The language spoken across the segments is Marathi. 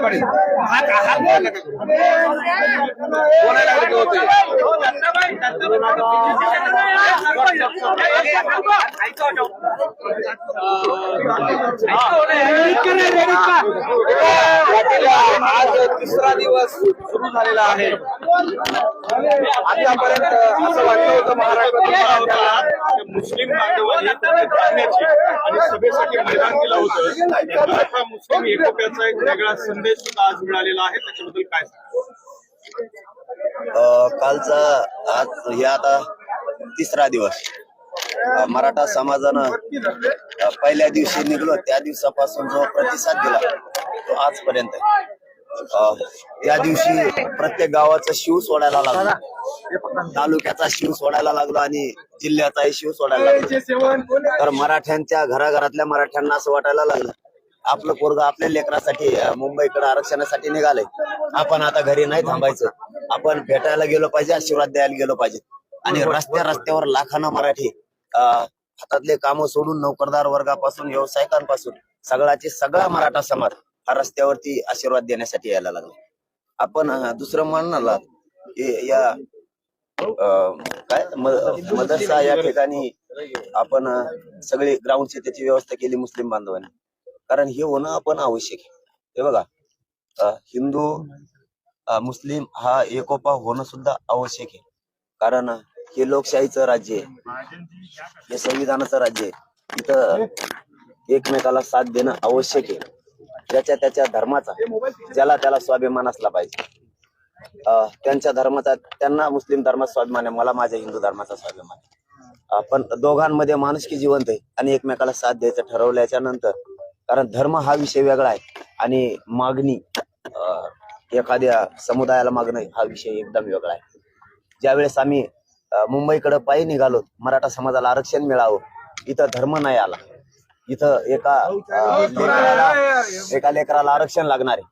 दादा पाटील हात हात वर नका करू. बोलायला लागलं की होतंय. पाटील, आज तिसरा दिवस सुरू झालेला आहे आतापर्यंत असं वाटलं होतं महाराष्ट्रात मुस्लिम बांधवांनी आणि सभेसाठी मैदान दिलं होतं मुस्लिम एकोप्याचा एक वेगळा संदेश सुद्धा आज मिळालेला आहे. त्याच्याबद्दल काय सांगा कालचा आज हे आता तिसरा दिवस. मराठा समाजानं पहिल्या दिवशी निघलो त्या दिवसापासून जो प्रतिसाद दिला तो आजपर्यंत त्या दिवशी प्रत्येक गावाचा शिव सोडायला लागला. तालुक्याचा शिव सोडायला लागला आणि जिल्ह्याचाही शिव सोडायला लागला. तर मराठ्यांच्या घराघरातल्या मराठ्यांना असं वाटायला लागलं आपलं पोरग आपल्या लेकरासाठी मुंबईकडे आरक्षणासाठी निघालंय. आपण आता घरी नाही थांबायचं. आपण भेटायला गेलो पाहिजे आशीर्वाद द्यायला गेलो पाहिजे. आणि रस्त्या रस्त्यावर लाखानं मराठी हातातले कामं सोडून नोकरदार वर्गापासून व्यावसायिकांपासून सगळ्याचे सगळा मराठा समाज हा रस्त्यावरती आशीर्वाद देण्यासाठी यायला लागला. आपण दुसरं म्हणाला की या काय मदरसा या ठिकाणी आपण सगळी ग्राउंडची त्याची व्यवस्था केली मुस्लिम बांधवांनी. कारण हे होणं आपण आवश्यक आहे. हे बघा हिंदू मुस्लिम हा एकोपा होणं सुद्धा आवश्यक आहे. कारण हे लोकशाहीचं राज्य आहे. हे संविधानाचं राज्य आहे. इथं एकमेकाला साथ देणं आवश्यक आहे. ज्याच्या त्याच्या धर्माचा ज्याला त्याला स्वाभिमान असला पाहिजे. त्यांच्या धर्माचा त्यांना मुस्लिम धर्माचा स्वाभिमान आहे मला माझ्या हिंदू धर्माचा स्वाभिमान आहे. पण दोघांमध्ये माणुसकी जिवंत आहे आणि एकमेकाला साथ द्यायचं ठरवल्याच्या नंतर कारण धर्म हा विषय वेगळा आहे. आणि मागणी एखाद्या समुदायाला मागणं हा विषय एकदम वेगळा आहे. ज्यावेळेस आम्ही मुंबईकडे पायी निघालो मराठा समाजाला आरक्षण मिळावं इथं धर्म नाही आला. इथं एका लेकराला एका लेकराला आरक्षण लागणार आहे.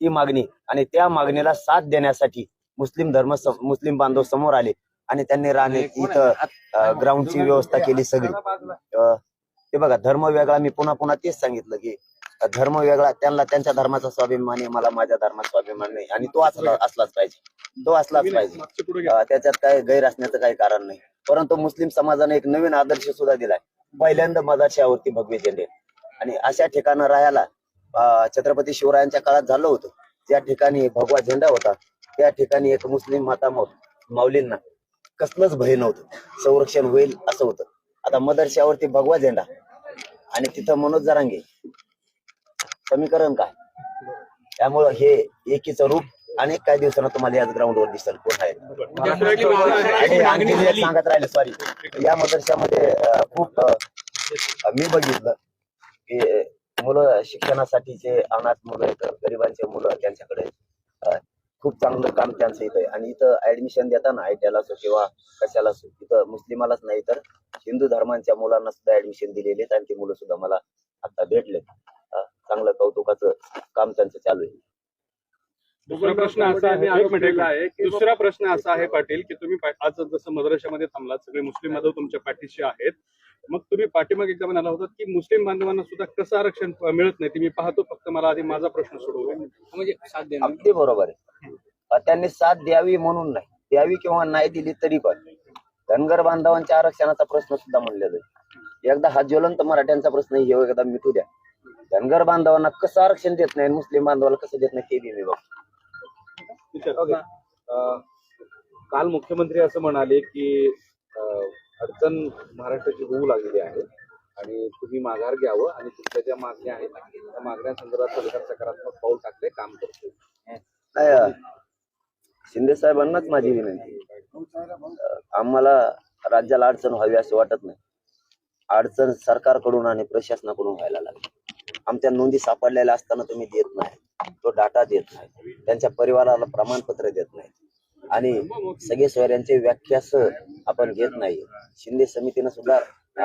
ती मागणी आणि त्या मागणीला साथ देण्यासाठी मुस्लिम धर्म मुस्लिम बांधव समोर आले आणि त्यांनी राहणे इथं ग्राउंडची व्यवस्था केली सगळी. ते बघा धर्म वेगळा मी पुन्हा पुन्हा तेच सांगितलं की धर्म वेगळा त्यांना त्यांच्या धर्माचा स्वाभिमान आहे मला माझ्या धर्माचा स्वाभिमान नाही. आणि तो असला असलाच पाहिजे. तो असलाच पाहिजे. त्याच्यात काय गैर असण्याचं काही कारण नाही. परंतु मुस्लिम समाजाने एक नवीन आदर्श सुद्धा दिलाय. पहिल्यांदा मदरशावरती भगवे झेंडे. आणि अशा ठिकाणं राहायला छत्रपती शिवरायांच्या काळात झालं होतं. त्या ठिकाणी भगवा झेंडा होता त्या ठिकाणी एक मुस्लिम माता माऊलींना कसलंच भय नव्हतं. संरक्षण होईल असं होतं. आता मदरशावरती भगवा झेंडा. आणि तिथं मनोज जरांगे. समीकरण काय? त्यामुळं हे एकीचं रूप अनेक काही दिवसांना तुम्हाला याच ग्राउंडवर दिसेल. कोण आहे? आणि आणखी एक सांगत राहिले सॉरी या मदरशामध्ये खूप मी बघितलं की मुलं शिक्षणासाठीचे अनाथ मुलं आहेत गरिबांचे मुलं त्यांच्याकडे खूप चांगलं काम त्यांचं इथं आहे. आणि इथं ऍडमिशन देताना आयटीआयला असो किंवा कशाला असो इथं मुस्लिमालाच नाही तर हिंदू धर्मांच्या मुलांना सुद्धा ऍडमिशन दिलेले आहेत. आणि ते मुलं सुद्धा मला आता भेटले चांगलं कौतुकाचं काम त्यांचं चालू आहे. दुसरा प्रश्न असा आहे एक मिनिट एक- दुसरा प्रश्न असा आहे पाटील की तुम्ही आज जसं मद्राशामध्ये थांबलात सगळे मुस्लिम बांधव तुमच्या पाठीशी आहेत. मग तुम्ही पाठीमागे एकदा म्हणाला होता की मुस्लिम बांधवांना सुद्धा कसं आरक्षण मिळत नाही? ते मी पाहतो फक्त मला आधी माझा प्रश्न सोडवू द्या. म्हणजे साथ देणं. अगदी बरोबर आहे. त्यांनी साथ द्यावी म्हणून नाही. द्यावी किंवा नाही दिली तरी पण. धनगर बांधवांच्या आरक्षणाचा प्रश्न सुद्धा म्हणले जाईल. एकदा हा ज्वलंत मराठ्यांचा प्रश्न हे एकदा मिटू द्या. धनगर बांधवांना कसं आरक्षण देत नाही मुस्लिम बांधवाला कसं देत नाही ते बी मी बघतो. ओके. काल मुख्यमंत्री असं म्हणाले की अडचण महाराष्ट्राची होऊ लागलेली आहे आणि तुम्ही माघार घ्यावं आणि तुमच्या ज्या मागण्या आहेत त्या मागण्यांसंदर्भात सरकार सकारात्मक पाऊल टाकले काम करते शिंदे साहेबांनाच माझी विनंती आम्हाला राज्याला अडचण व्हावी असं वाटत नाही. अडचण सरकारकडून आणि प्रशासनाकडून व्हायला लागली. आमच्या नोंदी सापडलेल्या असताना तुम्ही देत नाही. तो डाटा देत नाही. त्यांच्या परिवाराला प्रमाणपत्र देत नाही. आणि सगळे सोयऱ्यांचे व्याख्यास आपण घेत नाही. शिंदे समितीनं सुद्धा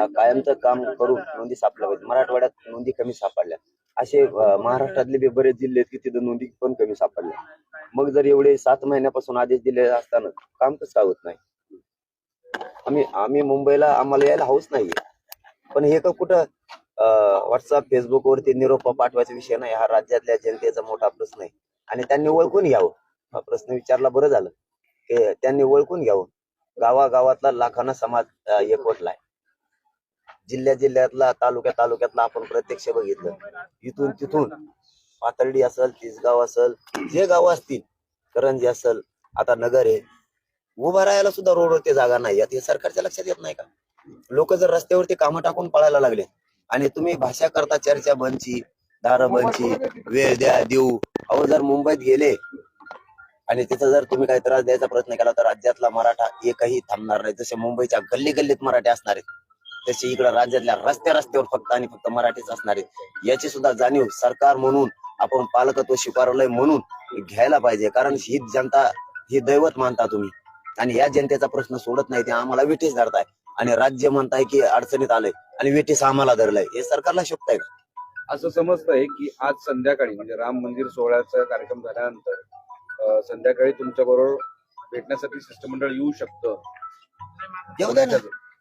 कायमचं काम करून नोंदी सापडल्या पाहिजे मराठवाड्यात नोंदी कमी सापडल्या. असे महाराष्ट्रातले बी बरेच जिल्हे आहेत की तिथं नोंदी पण कमी सापडल्या. मग जर एवढे सात महिन्यापासून आदेश दिले असताना काम कसं होत नाही? आम्ही आम्ही मुंबईला आम्हाला यायला हौस नाहीये. पण हे का कुठं व्हॉट्सअप फेसबुकवरती निरोप पाठवायचा विषय नाही. हा राज्यातल्या जनतेचा मोठा प्रश्न आहे. आणि त्यांनी ओळखून घ्यावं. हा प्रश्न विचारला बरं झालं. की त्यांनी ओळखून घ्यावं. गावागावातला लाखांना समाज अं, एकवटलाय जिल्ह्या जिल्ह्यातला तालुक्या तालुक्यातला आपण प्रत्यक्ष बघितलं. इथून तिथून पातर्डी असेल तिसगाव असल जे गाव असतील करंजी असेल आता नगर आहे उभा राहायला सुद्धा रोडवरती जागा नाही. हे सरकारच्या लक्षात येत नाही का? लोक जर रस्त्यावरती कामं टाकून पळायला लागले आणि तुम्ही भाषा करता चर्चा बनची दार बनची वेळ द्या देऊ. अहो जर मुंबईत गेले आणि तिथं जर तुम्ही काही त्रास द्यायचा प्रयत्न केला तर राज्यातला मराठा एकही थांबणार नाही. जसे मुंबईच्या गल्ली गल्लीत मराठी असणार आहेत तसे इकडे राज्यातल्या रस्त्या रस्त्यावर फक्त आणि फक्त मराठीच असणार. आहेत याची सुद्धा जाणीव सरकार म्हणून आपण पालकत्व स्वीकारलंय म्हणून घ्यायला पाहिजे. कारण ही जनता ही दैवत मानता तुम्ही. आणि या जनतेचा प्रश्न सोडत नाही ते आम्हाला विठेच धरताय. आणि राज्य म्हणताय की अडचणीत आलंय आणि विटीस आम्हाला धरलंय. हे सरकारला शोभताय का? असं समजतंय की आज संध्याकाळी म्हणजे राम मंदिर सोहळ्याचा कार्यक्रम झाल्यानंतर संध्याकाळी तुमच्या बरोबर भेटण्यासाठी शिष्टमंडळ येऊ शकतं. येऊ द्या ना.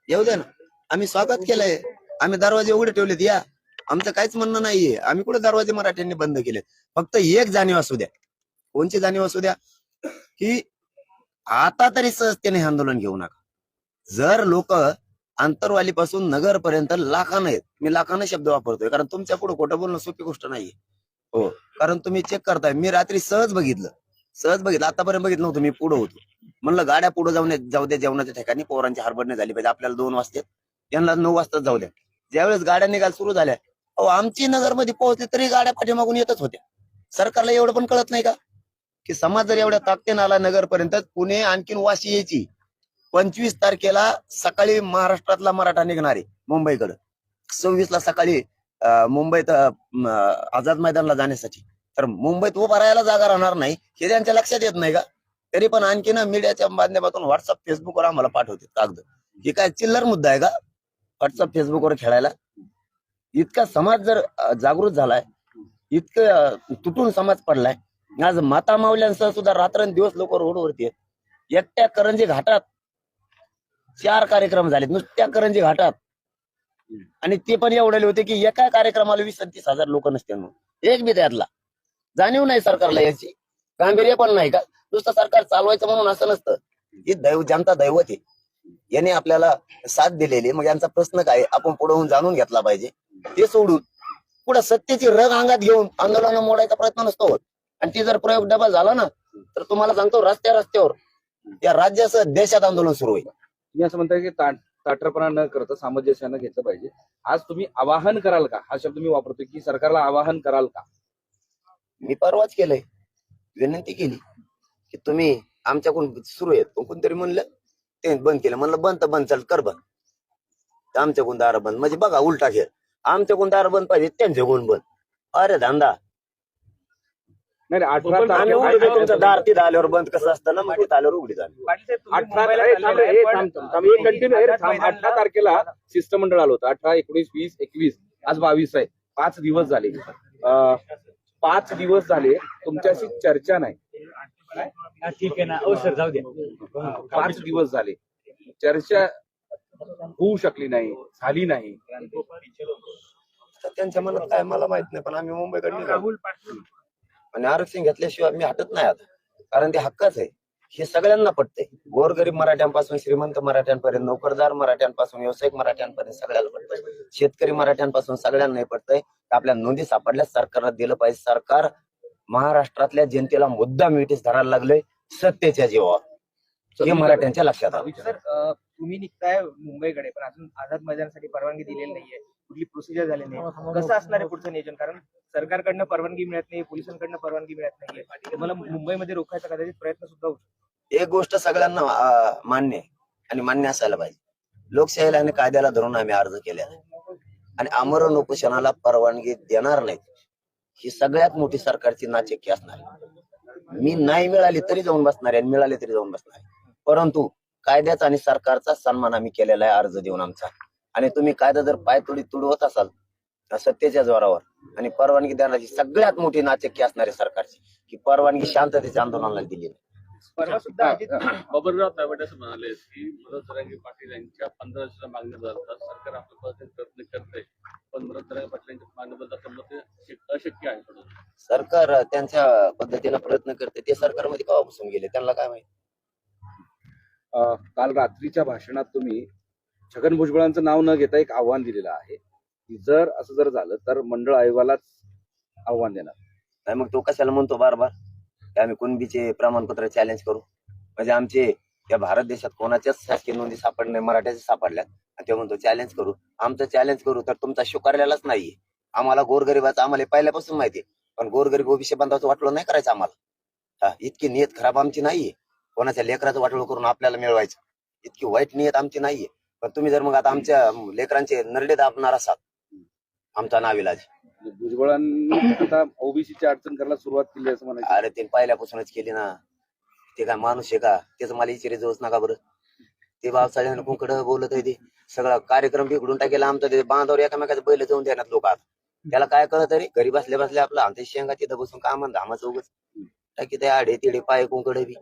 येऊ द्या ना. आम्ही स्वागत केलंय. आम्ही दरवाजे उघडे ठेवलेत या. आमचं काहीच म्हणणं नाहीये. आम्ही कुठे दरवाजे मराठ्यांनी बंद केले फक्त एक जाणीव असू द्या. कोणची जाणीव असू द्या? की आता तरी सहजतेने हे आंदोलन घेऊ नका. जर लोक आंतरवालीपासून नगर पर्यंत लाखानं आहेत मी लाखानं शब्द वापरतोय कारण तुमच्यापुढे खोटं बोलणं सोपी गोष्ट नाहीये. हो कारण तुम्ही चेक करताय. मी रात्री सहज बघितलं. सहज बघितलं. आतापर्यंत बघितलं नव्हतं मी पुढे होतो. म्हणलं गाड्या पुढे जाऊन जाऊ द्या जेवणाच्या ठिकाणी पोरांची हरबडणे झाली पाहिजे आपल्याला दोन वाजतात. यांना नऊ वाजता जाऊ द्या. ज्यावेळेस गाड्या निघायला सुरू झाल्या अहो आमची नगरमध्ये पोहोचली तरी गाड्या पाठीमागून येतच होत्या. सरकारला एवढं पण कळत नाही का? की समाज जर एवढ्या ताकदीने आला नगरपर्यंत पुणे आणखीन वाशी यायची. पंचवीस तारखेला सकाळी महाराष्ट्रातला मराठा निघणार आहे मुंबईकडे. सव्वीस ला सकाळी मुंबईत आझाद मैदानला जाण्यासाठी. तर मुंबईत उभा राहायला जागा राहणार नाही हे त्यांच्या लक्षात येत नाही का? तरी पण आणखीन मीडियाच्या माध्यमातून व्हॉट्सअप फेसबुकवर आम्हाला पाठवते कागद. हे काय चिल्लर मुद्दा आहे का? व्हॉट्सअप फेसबुकवर खेळायला? इतका समाज जर जागृत झालाय इतकं तुटून समाज पडलाय. आज माता माऊल्यांसह सुद्धा रात्रंदिवस लोक रोडवरती आहेत. एकट्या करंजी घाटात चार कार्यक्रम झालेत. नुसत्या करंजी घाटात. आणि ते पण एवढे होते की एका कार्यक्रमाला वीस तीस हजार लोक नसते म्हणून. एक बी त्यातला. जाणीव नाही सरकारला याची. गांभीर्य पण नाही का? नुसतं सरकार चालवायचं म्हणून असं नसतं. ही दैव जनता दैवत आहे. याने आपल्याला साथ दिलेली मग यांचा प्रश्न काय? आपण पुढे जाणून घेतला पाहिजे. ते सोडून पुढे सत्तेची रग अंगात घेऊन आंदोलन मोडायचा प्रयत्न नसतो होत. आणि ती जर प्रयोग डबल झाला ना तर तुम्हाला सांगतो रस्त्या रस्त्यावर या राज्यासह देशात आंदोलन सुरू होईल. तुम्ही असं म्हणताय की ताट ताठरपणा न करता सामंजस्यानं घेतलं पाहिजे. आज तुम्ही आवाहन कराल का? हा शब्द मी वापरतोय की सरकारला आवाहन कराल का? मी परवाच केलंय. विनंती केली की तुम्ही आमच्याकडून सुरू आहेत. पण कोणतरी म्हणलं ते बंद केलं. म्हणलं बंद तर बंद चल कर बंद. आमच्या आमच्याकडून दार बंद. म्हणजे बघा उलटा खेळ. आमच्याकडून दार बंद पाहिजे त्यांच्याकडून बंद. अरे धंदा. नाही अठरा तुमचं तारखेला दार तिथं आल्यावर बंद कसं असतं ना? मग तिथं आल्यावर उघडी झाली अठरा तारखेला शिष्टमंडळ आलं होतं. अठरा एकोणीस वीस एकवीस आज बावीस आहे. पाच दिवस झाले. पाच दिवस झाले. तुमच्याशी चर्चा नाही. हा, ठीक आहे ना. ओ सर जाऊ द्या. पाच दिवस झाले. चर्चा होऊ शकली नाही झाली नाही. तर त्यांच्या मनात काय मला माहीत नाही पण आम्ही मुंबईकडे निघालो आणि आरक्षण घेतल्याशिवाय मी हटत नाही आता. कारण ते हक्कच आहे. हे सगळ्यांना पटते गोरगरीब मराठ्यांपासून श्रीमंत मराठ्यांपर्यंत नोकरदार मराठ्यांपासून व्यावसायिक मराठ्यांपर्यंत सगळ्याला पटतंय. शेतकरी मराठ्यांपासून सगळ्यांना पटतंय. आपल्या नोंदी सापडल्या सरकारला दिलं पाहिजे. सरकार महाराष्ट्रातल्या जनतेला मुद्दा मिठीस धरायला लागलंय. सत्तेच्या जीवावर. हे मराठ्यांच्या लक्षात आलं. तुम्ही निघताय मुंबईकडे पण अजून आझाद मैदानासाठी परवानगी दिलेली नाहीये. कुठली प्रोसिजर झाली नाही. कसं असणार आहे पुढचं नियोजन? कारण सरकारकडनं परवानगी मिळत नाही पोलिसांकडनं परवानगी मिळत नाहीये. तुम्हाला मुंबईमध्ये रोखायचा कदाचित प्रयत्न सुद्धा होऊ शकतो. एक गोष्ट सगळ्यांना मान्य आहे आणि मान्य असायला पाहिजे. लोकशाहीला आणि कायद्याला धरून आम्ही अर्ज केलेला आहे आणि आमरण उपोषणाला परवानगी देणार नाहीत. ही सगळ्यात मोठी सरकारची नाचक्की असणार आहे. मी नाही मिळाली तरी जाऊन बसणार आहे आणि मिळाली तरी जाऊन बसणार आहे. परंतु कायद्याचा आणि सरकारचा सन्मान आम्ही केलेला आहे अर्ज देऊन आमचा. आणि तुम्ही कायदा जर पायतोडी तुडवत असाल तर सत्तेच्या जोरावर. आणि परवानगी देण्याची सगळ्यात मोठी नाचक्की असणार आहे सरकारची की परवानगी शांततेच्या आंदोलनाला दिली नाही. परवा सुद्धा तायवाडे असं म्हणाले की मनोज जरांगे पाटील यांच्या पंधरा वर्षाच्या सरकार आपल्या पद्धतीने प्रयत्न करते पण मनोज जरांगे पाटील यांच्या मागण्याबद्दल अशक्य आहे. सरकार त्यांच्या पद्धतीनं प्रयत्न करते ते सरकारमध्ये केव्हा बसून गेले? त्यांना काय माहिती? काल रात्रीच्या भाषणात तुम्ही छगन भुजबळांचं नाव न घेता एक आव्हान दिलेलं आहे. की जर असं जर झालं तर मंडळ आयोगालाच आव्हान देणार. नाही मग तो कशाला म्हणतो बार बार की आम्ही कुणबीचे प्रमाणपत्र चॅलेंज करू? म्हणजे आमचे या भारत देशात कोणाच्याच शासकीय नोंदी सापडल्या मराठ्याच्या सापडल्यात. आणि ते म्हणतो चॅलेंज करू. आमचं चॅलेंज करू तर तुमचा शुकारलेलाच नाहीये. आम्हाला गोरगरिबाचं आम्हाला पहिल्यापासून माहिती पण गोरगरीब ओबीसी बांधवाचं वाटलं नाही करायचं आम्हाला. हा इतकी नियत खराब आमची नाहीये. कोणाच्या लेकराचं वाटलं करून आपल्याला मिळवायचं. इतकी वाईट नियत आमची नाहीये. पण तुम्ही जर मग आता आमच्या लेकरांचे नरडे दाबणार असाल आमचा नाविलाज. म्हणजे भुजबळांनी आता ओबीसीची अडचण करायला सुरुवात केली असं म्हणायचं. अरे ते पहिल्यापासूनच केली ना. ते काय माणूस आहे का? त्याचं मला इचारे जाऊच नका बरं. ते बावसाळ्यानं कुंकड बोलत आहे ते. सगळा कार्यक्रम बिघडून टाकेला आमचा. ते बांधावर एकामेकाचं बैल जाऊन देणार लोक आता त्याला काय कळत तरी घरी बसल्या बसल्या आपलं आमच्या शेंगा तिथं बसून कामान धामाचं उगच. टाकी ते आडे तिडे पाय कुंकड बी.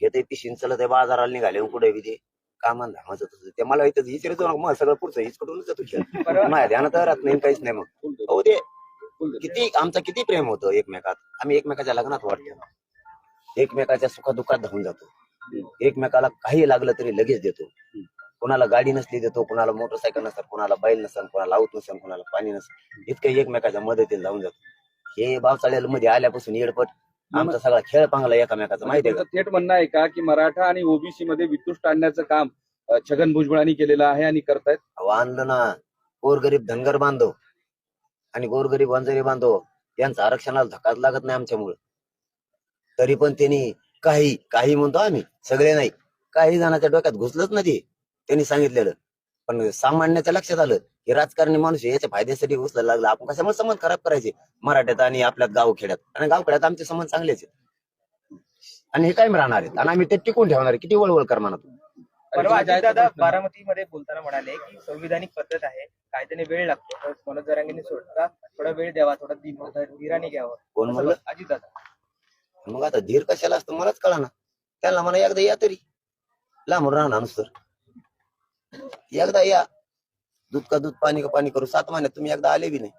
घेते पिशीन चलत आहे बाजाराला निघाले कुठे बी ते. कामान धामाचं तसं. ते मला इथं जाऊ नका मग सगळं पुढचं हिचकडूनच जातो खेळ माझ्या ध्यानात राहत नाही काहीच नाही मग. हो ते किती आमचं किती प्रेम होतं एकमेकात. आम्ही एकमेकाच्या लग्नात वाटतो एकमेकाच्या सुखदुःखात धावून जातो. एकमेकाला काही लागलं तरी लगेच देतो. कोणाला गाडी नसली देतो कोणाला मोटरसायकल नसेल कोणाला बैल नसेल कोणाला आऊत नसेल कोणाला पाणी नसेल इतकं एकमेकाच्या मदतीला जाऊन जातो. हे बावचाळ्याला मध्ये आल्यापासून येडपट आमचा सगळा खेळ पांगला एकमेकाचा माहितीये का तुमचं थेट म्हणणं आहे का की मराठा आणि ओबीसी मध्ये वितुष्ट आणण्याचं काम अ, छगन भुजबळांनी केलेलं आहे आणि करतायत? अहो, आणलं ना. गोरगरीब धनगर बांधव आणि गोरगरीब वंजारी बांधव यांचं आरक्षणाला धक्काच लागत नाही आमच्यामुळे. तरी पण त्यांनी काही काही म्हणतो आम्ही सगळे नाही काही जणांच्या डोक्यात घुसलंच नाही ते. त्यांनी सांगितलेलं. पण सामान्याच्या लक्षात आलं की राजकारणी माणूस याच्या फायद्यासाठी घुसला लागला. आपण कशामुळे संबंध खराब करायचे? मराठ्यात आणि आपल्या गावखेड्यात. आणि गावखेड्यात आमचे संबंध चांगलेच आहेत. आणि हे कायम राहणार आहेत. आणि आम्ही ते टिकून ठेवणार आहे. किती वळवळ कर म्हणा तू. परवा अजितदादा बारामतीमध्ये बोलताना म्हणाले की संविधानिक पद्धत आहे. कायद्याने वेळ लागतो. तर मनोज जरांगेंनी सोडता थोडा वेळ द्यावा. थोडा धीराने घ्यावं. कोण म्हणलं? अजितदादा. मग आता धीर कशाला असतं? मलाच कळा ना त्यांना म्हणा एकदा या तरी. लांबून राहणार नुसतं. एकदा या. दूध का दूध पाणी का पाणी करू. सात महिन्यात तुम्ही एकदा आले बी नाही.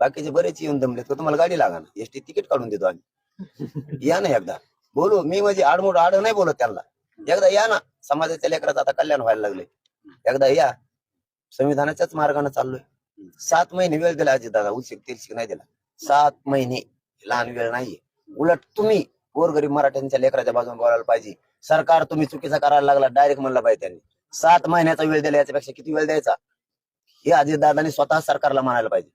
बाकीचे बरेच येऊन दमलेत का तुम्हाला गाडी लागा ना. एसटी तिकीट काढून देतो आम्ही. या ना एकदा. बोलू मी म्हणजे आडमोड आड नाही बोलत त्यांना. एकदा या ना. समाजाच्या लेकराचं आता कल्याण व्हायला लागले एकदा या. संविधानाच्याच मार्गाने चाललोय. सात महिने वेळ दिला अजित दादा. उशिक तिरशिक नाही दिला. सात महिने लहान वेळ नाहीये. उलट तुम्ही गोरगरीब मराठ्यांच्या लेकराच्या बाजूने बोलायला पाहिजे. सरकार तुम्ही चुकीचा करायला लागला डायरेक्ट म्हणला पाहिजे त्यांनी. सात महिन्याचा वेळ दिला याच्यापेक्षा किती वेळ द्यायचा? हे अजितदादांनी स्वतः सरकारला म्हणायला पाहिजे.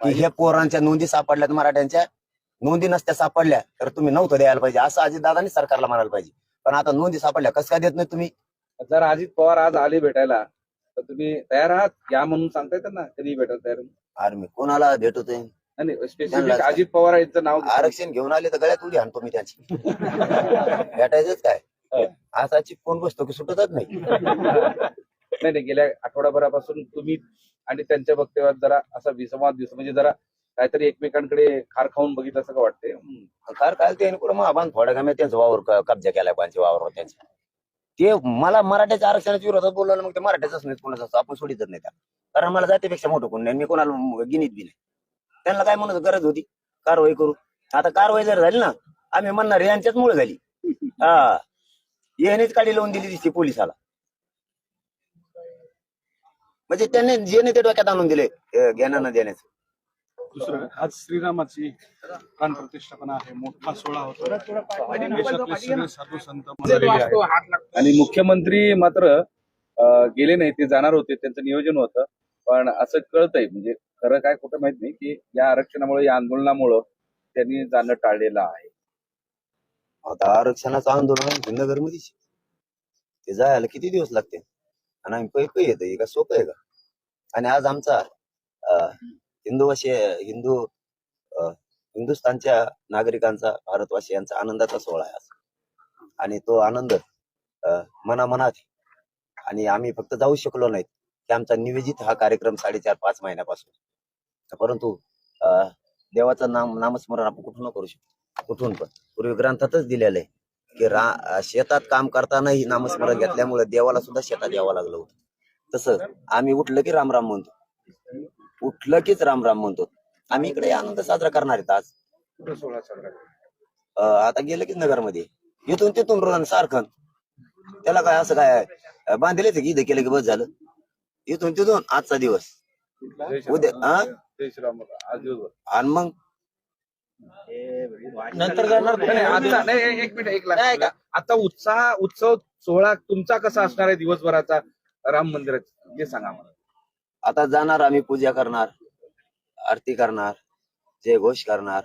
की हे पोरांच्या नोंदी सापडल्यात मराठ्यांच्या नोंदी नसत्या सापडल्या तर तुम्ही नव्हतं द्यायला पाहिजे. असं अजितदादांनी सरकारला म्हणायला पाहिजे. पण आता नोंदी सापडल्या कसं काय देत नाही तुम्ही? जर अजित पवार आज आले भेटायला तर तुम्ही तयार आहात? या म्हणून सांगताय त्यांना कधी भेटायला तयार अरे मी कोणाला भेटतोय स्पेसिफिक अजित पवार यांचं नाव. आरक्षण घेऊन आले तर गळ्यात उडी आणतो मी त्याची. भेटायचंच काय? असा चिपकून बसतो की सुटतच नाही. नाही नाही गेल्या आठवड्याभरापासून तुम्ही आणि त्यांच्या वक्तव्यात जरा असा विसंवाद दिसतो. म्हणजे जरा काहीतरी एकमेकांकडे खार खाऊन बघितलं असं हम्म. कार काय ते कुठं महाबान थोड्या कमी त्यांचा वावर कब्जा केलाय कोणच्या वावरवर त्यांच्या ते मला मराठ्याच्या आरक्षणाच्या विरोधात बोललो ना मग ते मराठ्याच नाही कोणाचं असतं आपण सोडितच नाही त्याला कारण मला जातीपेक्षा मोठं कोण नाही मी कोणाला गिनीत बी नाही. त्यांना काय म्हणत गरज होती? कारवाई करू आता कारवाई जर झाली ना आम्ही म्हणणार यांच्याच मुळे झाली. हा. यानेच काढी लावून दिली दिसते पोलिसाला. म्हणजे त्यांनी जेने ते डोक्यात आणून दिले अं, ज्ञानानं देण्याचं दुसरं आज श्रीरामाची प्राण प्रतिष्ठापना आहे मोठा सोहळा होतो. साधू संत आणि मुख्यमंत्री मात्र गेले नाही ते जाणार होते त्यांचं नियोजन होतं. पण असं कळतंय म्हणजे खरं काय कुठं माहीत नाही की या आरक्षणामुळे या आंदोलनामुळं त्यांनी जाणं टाळलेलं आहे. आता आरक्षणाचं आंदोलन नगर मध्येच ते जायला किती दिवस लागते? आणि आम्ही पै पै येत का सोपं आहे का? आणि आज आमचा अं, हिंदूवासी हिंदू अं, हिंदुस्थानच्या नागरिकांचा भारतवासियांचा आनंदाचा सोहळा आहे आज. आणि तो आनंद अं, मनामनात आणि आम्ही फक्त जाऊ शकलो नाहीत की आमचा नियोजित हा कार्यक्रम साडेचार पाच महिन्यापासून. परंतु अं, देवाचं नाम नामस्मरण आपण कुठून करू शकतो. कुठून पण. पूर्वी ग्रंथातच दिलेलं आहे की रा शेतात काम करतानाही नामस्मरण घेतल्यामुळे देवाला सुद्धा शेतात यावं लागलं होतं. तसं आम्ही उठलं की राम राम म्हणतो. उठलं कीच राम राम म्हणतो. आम्ही इकडे आनंद साजरा करणार आहेत आज. आता गेलं की नगरमध्ये. इथून तिथून रोहन सारखं. त्याला काय असं काय बांधलेच की इथं केलं की बस झालं? इथून तिथून आजचा दिवस. उद्या हा आणि मग नंतर जाणार नाही, नाही, आता नाही एक- एक मिनिट. एक लाख आता उत्साह उत्सव सोहळा तुमचा कसा असणार आहे दिवसभराचा? राम मंदिरात हे सांगा मला. आता जाणार आम्ही पूजा करणार आरती करणार जयघोष करणार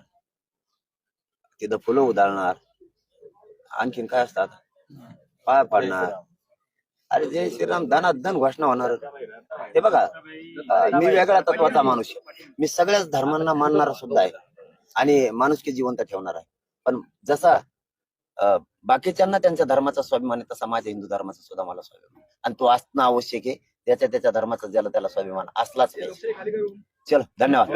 तिथं फुलं उधळणार. आणखीन काय असतात? पाय पाडणार. अरे जय श्रीराम धनात धन घोषणा होणार. हे बघा अं, मी वेगळा तत्वाचा माणूस आहे. मी सगळ्याच धर्मांना मानणारा सुद्धा आहे. आणि माणुसकी जिवंत ठेवणार आहे. पण जसा बाकीच्यांना त्यांच्या धर्माचा स्वाभिमान आहे तसा माझ्या हिंदू धर्माचा सुद्धा मला स्वाभिमान आणि तो असणं आवश्यक आहे. त्याच्या त्याच्या धर्माचा ज्याला त्याला स्वाभिमान असलाच पाहिजे. चलो धन्यवाद.